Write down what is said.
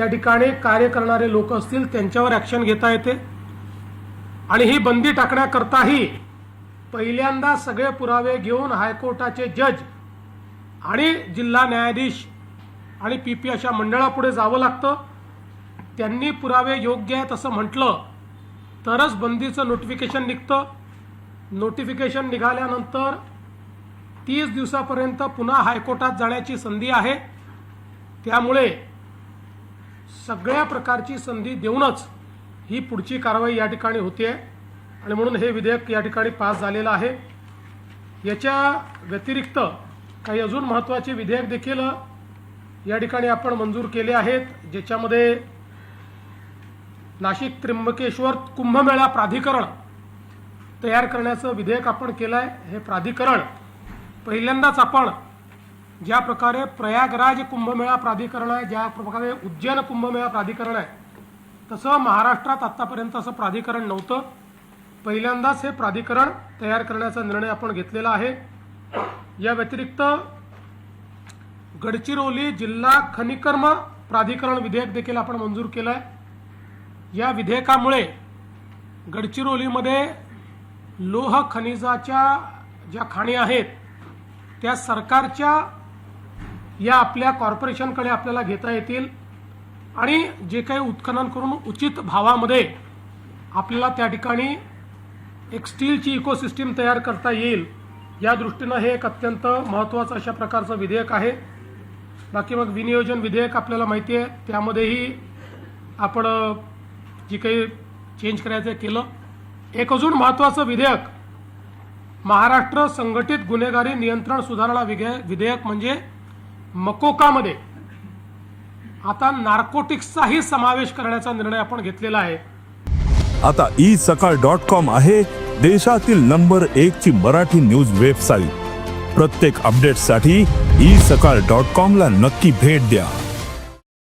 त्या ठिकाणी कार्य करणारे लोक असतील त्यांच्यावर ॲक्शन घेता येते. आणि ही बंदी टाकण्याकरताही पहिल्यांदा सगळे पुरावे घेऊन हायकोर्टाचे जज आणि जिल्हा न्यायाधीश आणि पी पी अशा मंडळापुढे जावं लागतं. त्यांनी पुरावे योग्य आहेत असं म्हटलं तरच बंदीचं नोटिफिकेशन निघतं. नोटिफिकेशन निघाल्यानंतर तीस दिवसापर्यंत पुन्हा हायकोर्टात जाण्याची संधी आहे. त्यामुळे सगळ्या प्रकारची संधी देऊनच ही पुढची कारवाई या ठिकाणी होते आणि म्हणून हे विधेयक या ठिकाणी पास झालेलं आहे. याच्या व्यतिरिक्त काही अजून महत्त्वाचे विधेयक देखील या ठिकाणी आपण मंजूर केले आहेत ज्याच्यामध्ये नाशिक त्र्यंबकेश्वर कुंभमेळा प्राधिकरण तयार करण्याचं विधेयक आपण केलं आहे हे प्राधिकरण पहिल्यांदाच आपण ज्या प्रकारे प्रयागराज कुंभमेळा प्राधिकरण आहे ज्या प्रकारे उज्जैन कुंभमेळा प्राधिकरण आहे तसं महाराष्ट्रात आत्तापर्यंत असं प्राधिकरण नव्हतं. पहिल्यांदाच हे प्राधिकरण तयार करण्याचा निर्णय आपण घेतलेला आहे. या व्यतिरिक्त गडचिरोली जिल्हा खनिकर्म प्राधिकरण विधेयक देखील आपण मंजूर केलं आहे या विधेयकामुळे गडचिरोलीमध्ये लोह खनिजाच्या ज्या खाणी आहेत त्या सरकारच्या या आपल्या कॉर्पोरेशनकडे आपल्याला घेता येतील. आणि जे काही उत्खनन करून उचित भावामध्ये आपल्याला त्या ठिकाणी एक स्टीलची इकोसिस्टीम तयार करता येईल या दृष्टीनं हे एक अत्यंत महत्त्वाचं अशा प्रकारचं विधेयक आहे. बाकी मग विनियोजन विधेयक आपल्याला माहिती आहे त्यामध्येही आपण जी काही चेंज करायचं केलं. एक अजून महत्त्वाचं विधेयक महाराष्ट्र संघटित गुन्हेगारी नियंत्रण सुधारणा विधेयक म्हणजे मकोकामध्ये. आता नार्कोटिक्सचाही समावेश करण्याचा निर्णय आपण घेतलेला आहे. आता ई सकाळ डॉट कॉम आहे देशातील नंबर एक ची मराठी न्यूज वेबसाईट. प्रत्येक अपडेटसाठी ई सकाळ डॉट कॉम ला नक्की भेट द्या.